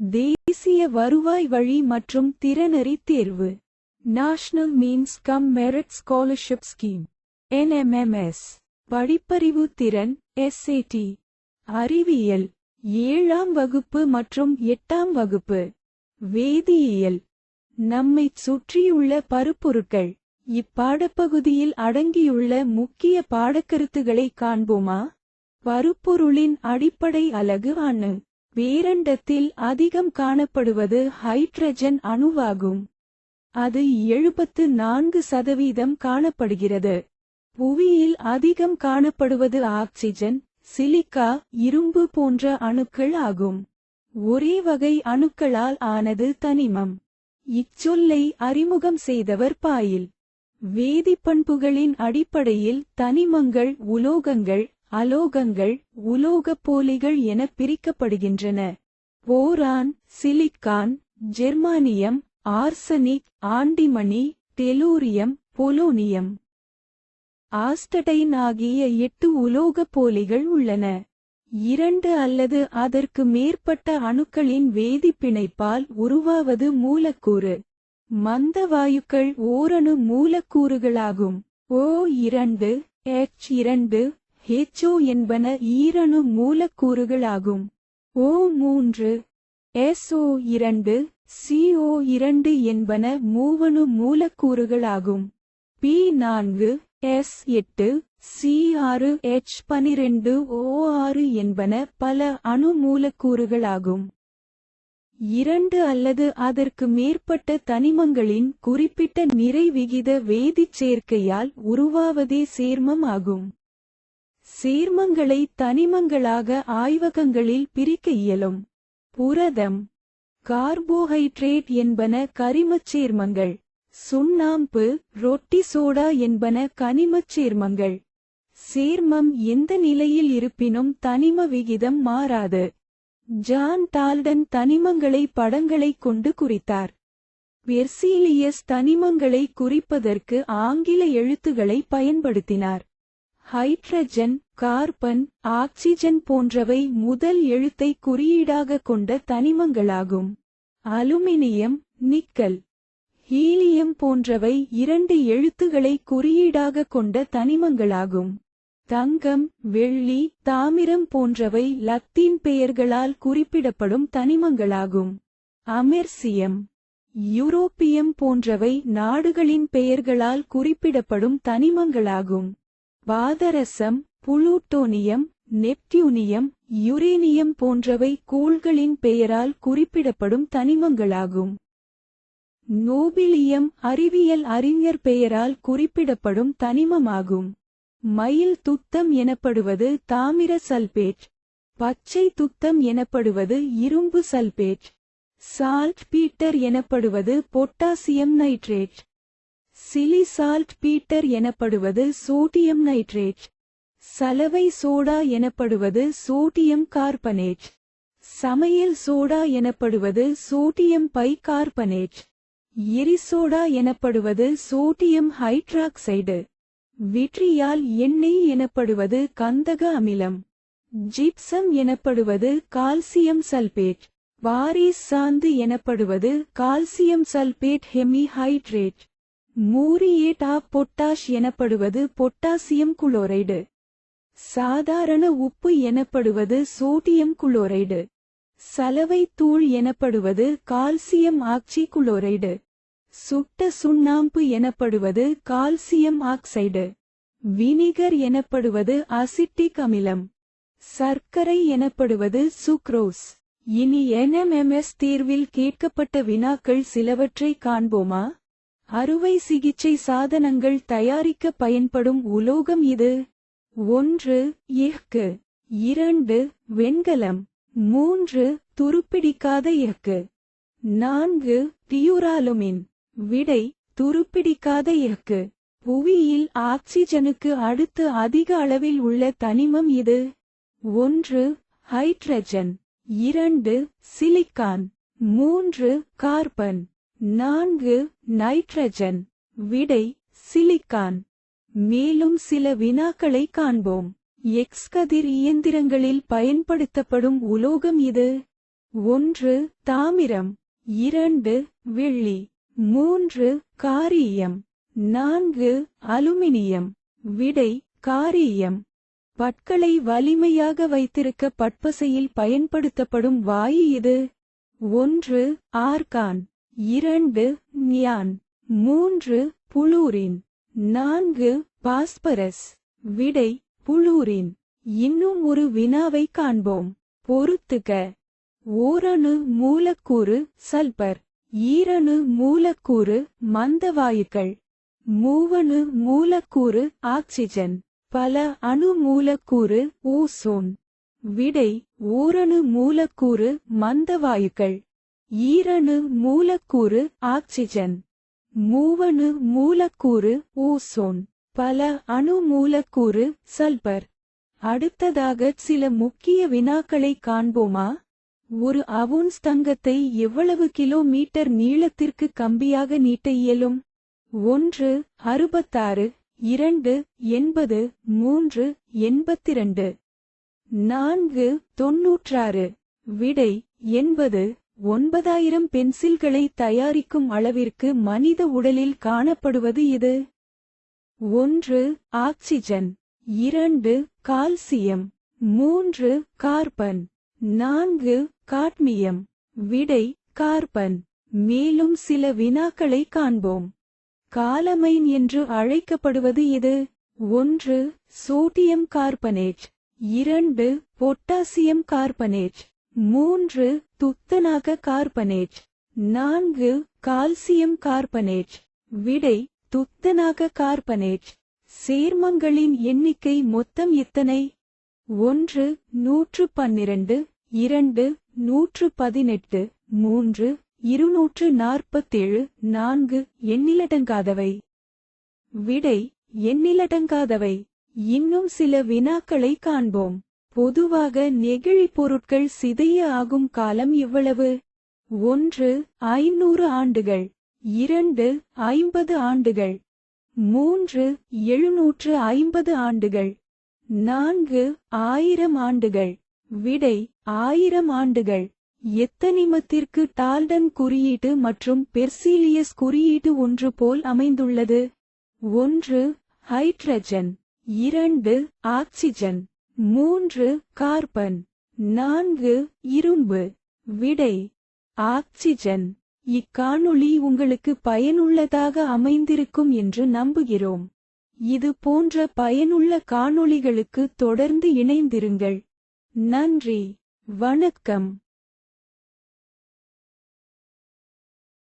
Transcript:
தேசிய வருவாய் வழி மற்றும் திறனறி தேர்வு. National means cum merit scholarship scheme NMMS படிப்பறிவு திறன் எஸ்ஏடி அறிவியல். ஏழாம் வகுப்பு மற்றும் எட்டாம் வகுப்பு. வேதியியல். நம்மைச் சுற்றியுள்ள பருப்பொருட்கள். இப்பாடப்பகுதியில் அடங்கியுள்ள முக்கிய பாடக்கருத்துகளை காண்போமா? பருப்பொருளின் அடிப்படை அலகு அணு. பேரண்டத்தில் அதிகம் காணப்படுவது ஹைட்ரஜன் அணுவாகும். அது எழுபத்து நான்கு சதவீதம் காணப்படுகிறது. புவியில் அதிகம் காணப்படுவது ஆக்சிஜன் சிலிக்கா இரும்பு போன்ற அணுக்கள் ஆகும். ஒரே வகை அணுக்களால் ஆனது தனிமம். இச்சொல்லை அறிமுகம் செய்தவர் பாயில். வேதிப்பண்புகளின் அடிப்படையில் தனிமங்கள் உலோகங்கள் அலோகங்கள் உலோகப் போலிகள் என பிரிக்கப்படுகின்றன. Boron silicon germanium arsenic antimony tellurium polonium. Astatine ஆகிய எட்டு உலோகப் போலிகள் உள்ளன. இரண்டு அல்லது அதற்கு மேற்பட்ட அணுக்களின் வேதிப்பிணைப்பால் உருவாவது மூலக்கூறு. மந்த வாயுக்கள் ஓரணு மூலக்கூறுகளாகும். ஓ இரண்டு எச் இரண்டு ஹெச்ஓ என்பன ஈரணு மூலக்கூறுகளாகும். ஓ மூன்று எஸ்ஓ இரண்டு சிஓ இரண்டு என்பன மூவணு மூலக்கூறுகளாகும். பி நான்கு எஸ் எட்டு சி ஆறு எச் பனிரெண்டு ஓ ஆறு என்பன பல அணு மூலக்கூறுகளாகும். இரண்டு அல்லது அதற்கு மேற்பட்ட தனிமங்களின் குறிப்பிட்ட நிறைவிகித வேதிச் சேர்க்கையால் உருவாவதே சேர்மம் ஆகும். சேர்மங்களை தனிமங்களாக ஆய்வகங்களில் பிரிக்க இயலும். புரதம். கார்போஹைட்ரேட் என்பன கரிமச் சேர்மங்கள். சுண்ணாம்பு ரொட்டி சோடா என்பன கனிமச் சேர்மங்கள். சேர்மம் எந்த நிலையில் இருப்பினும் தனிம விகிதம் மாறாது. ஜான் டால்டன் தனிமங்களை படங்களைக் கொண்டு குறித்தார். வெர்சீலியஸ் தனிமங்களை குறிப்பதற்கு ஆங்கில எழுத்துக்களை பயன்படுத்தினார். ஹைட்ரஜன் கார்பன் ஆக்சிஜன் போன்றவை முதல் எழுத்தை குறியீடாக கொண்ட தனிமங்களாகும். அலுமினியம் நிக்கல் ஹீலியம் போன்றவை இரண்டு எழுத்துக்களை குறியீடாக கொண்ட தனிமங்களாகும். தங்கம் வெள்ளி தாமிரம் போன்றவை லத்தீன் பெயர்களால் குறிப்பிடப்படும் தனிமங்களாகும். அமெர்சியம் யூரோப்பியம் போன்றவை நாடுகளின் பெயர்களால் குறிப்பிடப்படும் தனிமங்களாகும். பாதரசம் புளூட்டோனியம் நெப்டியூனியம் யுரேனியம் போன்றவை கோள்களின் பெயரால் குறிப்பிடப்படும் தனிமங்களாகும். நோபிலியம் அறிவியல் அறிஞர் பெயரால் குறிப்பிடப்படும் தனிமமாகும். மயில் துத்தம் எனப்படுவது தாமிர சல்பேட். பச்சை துத்தம் எனப்படுவது இரும்பு சல்பேட். சால்ட் பீட்டர் எனப்படுவது potassium nitrate. Chile saltpetre எனப்படுவது சோடியம் நைட்ரேட். சலவை சோடா எனப்படுவது சோடியம் கார்பனேட். சமையல் சோடா எனப்படுவது சோடியம் பை கார்பனேட் எரிசோடா எனப்படுவது சோடியம் ஹைட்ராக்சைடு. விட்ரியால் எண்ணெய் எனப்படுவது கந்தக அமிலம். ஜிப்சம் எனப்படுவது கால்சியம் சல்பேட். வாரிஸ் சாந்து எனப்படுவது calcium sulphate hemihydrate. Muriate of potash எனப்படுவது பொட்டாசியம் குளோரைடு. சாதாரண உப்பு எனப்படுவது சோடியம் குளோரைடு. சலவை தூள் எனப்படுவது கால்சியம் ஆக்சி குளோரைடு சுட்ட சுண்ணாம்பு எனப்படுவது கால்சியம் ஆக்சைடு. வினிகர் எனப்படுவது அசிட்டிக் அமிலம். சர்க்கரை எனப்படுவது சுக்ரோஸ். இனி என்எம்எம்எஸ் தேர்வில் கேட்கப்பட்ட வினாக்கள் சிலவற்றை காண்போமா? அறுவை சிகிச்சை சாதனங்கள் தயாரிக்க பயன்படும் உலோகம் இது. ஒன்று எஃகு இரண்டு வெண்கலம். மூன்று துருப்பிடிக்காத எஃகு நான்கு தியூராலுமின். விடை துருப்பிடிக்காத எஃகு புவியில் ஆக்சிஜனுக்கு அடுத்து அதிக அளவில் உள்ள தனிமம் இது. ஒன்று ஹைட்ரஜன். இரண்டு சிலிக்கான். மூன்று கார்பன். நான்கு நைட்ரஜன் விடை சிலிக்கான். மேலும் சில வினாக்களை காண்போம். எக்ஸ் கதிர் இயந்திரங்களில் பயன்படுத்தப்படும் உலோகம் இது. ஒன்று தாமிரம். இரண்டு வெள்ளி. மூன்று காரீயம். நான்கு அலுமினியம். விடை காரீயம். பற்களை வலிமையாக வைத்திருக்க பட்பசையில் பயன்படுத்தப்படும் வாயு இது. ஒன்று ஆர்கான். இரண்டு நியான் மூன்று புளூரின். நான்கு பாஸ்பரஸ். விடை புளூரின். இன்னும் ஒரு வினாவை காண்போம். பொறுத்துக. ஓரணு மூலக்கூறு சல்பர். ஈரணு மூலக்கூறு மந்தவாயுக்கள். மூவணு மூலக்கூறு ஆக்சிஜன். பல அணு மூலக்கூறு ஓசோன். விடை ஓரணு மூலக்கூறு மந்தவாயுக்கள். ஈரணு மூலக்கூறு ஆக்சிஜன். மூவணு மூலக்கூறு ஓசோன். பல அணு மூலக்கூறு சல்பர். அடுத்ததாக சில முக்கிய வினாக்களை காண்போமா? ஒரு அவுன்ஸ் தங்கத்தை எவ்வளவு கிலோமீட்டர் நீளத்திற்கு கம்பியாக நீட்ட இயலும்? ஒன்று அறுபத்தாறு இரண்டு எண்பது மூன்று எண்பத்திரண்டு. நான்கு தொன்னூற்றாறு. விடை எண்பது. ஒன்பதாயிரம் பென்சில்களை தயாரிக்கும் அளவிற்கு மனித உடலில் காணப்படுவது இது. ஒன்று ஆக்சிஜன். இரண்டு கால்சியம். மூன்று கார்பன். நான்கு காட்மியம். விடை கார்பன். மேலும் சில வினாக்களை காண்போம். காலமைன் என்று அழைக்கப்படுவது இது. ஒன்று சோடியம் கார்பனேட். இரண்டு பொட்டாசியம் கார்பனேட். மூன்று துத்தநாக கார்பனேட் நான்கு கால்சியம் கார்பனேட் விடை துத்தநாக கார்பனேட் சேர்மங்களின் எண்ணிக்கை மொத்தம் எத்தனை? ஒன்று நூற்று பன்னிரண்டு இரண்டு நூற்று பதினெட்டு மூன்று இருநூற்று நாற்பத்தேழு நான்கு எண்ணிலடங்காதவை. விடை எண்ணிலடங்காதவை. இன்னும் சில வினாக்களை காண்போம். பொதுவாக நெகிழி பொருட்கள் சிதைய ஆகும் காலம் எவ்வளவு? ஒன்று ஐநூறு ஆண்டுகள். இரண்டு ஐம்பது ஆண்டுகள். மூன்று எழுநூற்று ஐம்பது ஆண்டுகள். நான்கு ஆயிரம் ஆண்டுகள். விடை ஆயிரம் ஆண்டுகள். எத்தனிமத்திற்கு டால்டன் குறியீட்டு மற்றும் பெர்சீலியஸ் குறியீட்டு ஒன்று போல் அமைந்துள்ளது? ஒன்று ஹைட்ரஜன். இரண்டு ஆக்சிஜன். மூன்று கார்பன் நான்கு இரும்பு விடை ஆக்சிஜன். இக்காணொளி உங்களுக்கு பயனுள்ளதாக அமைந்திருக்கும் என்று நம்புகிறோம். இது போன்ற பயனுள்ள காணொளிகளுக்கு தொடர்ந்து இணைந்திருங்கள். நன்றி வணக்கம்.